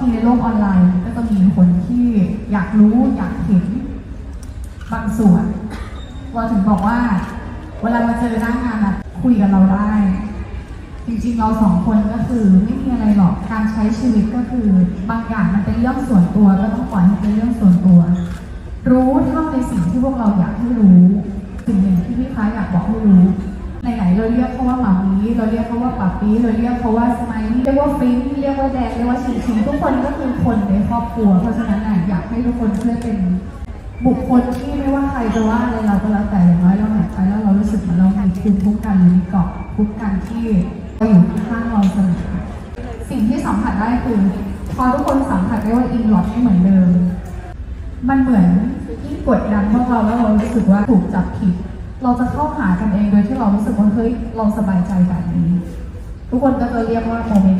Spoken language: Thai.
ทีในโลกออนไลน์ ก็จะมีคนที่อยากรู้อยากเห็นบางส่วนเราถึงบอกว่า เวลามาเจอหน้างานอะคุยกับเราได้ จริงๆเราสองคนก็คือไม่มีอะไรหรอกการใช้ชีวิตก็คือบางอย่างมันเป็นเรื่องส่วนตัวก็ต้องปล่อยให้เป็นเรื่องส่วนตัว รู้เท่าในสิ่งที่พวกเราอยากให้รู้สิ่งหนึ่งที่พี่ค้าอยากบอกให้รู้ ไหนๆเราเรียกเขาว่าหมามีเราเรียกเขาว่าป๊าปีเราเรียกเขาว่าสไมล์เรียกว่าฟิงเรียกว่าแดงเรียกว่าชิงชิงทุกคนก็คือคนในครอบครัว เพราะฉะนั้นน่ะอยากให้ทุกคนช่วยเป็นบุคคลที่ไม่ว่าใครจะว่าอะไรเราก็แล้วแต่อย่างน้อยเราหายใจแล้วเรารู้สึกเหมือนเรามีภูมิคุ้มกันหรือมีเกาะคุ้มกันที่อยู่ข้างเราเสมอสิ่งที่สัมผัสได้คือพอทุกคนสัมผัสได้ว่าอินหลอดไม่เหมือนเดิม มันเหมือนยิ่งกดดันพวกเราแล้วเรารู้สึกว่าถูกจับผิด เราจะเข้าหากันเองโดยที่เรารู้สึกว่าเฮ้ยเราสบายใจแบบนี้ ทุกคนก็จะเรียกว่าโมเมนต์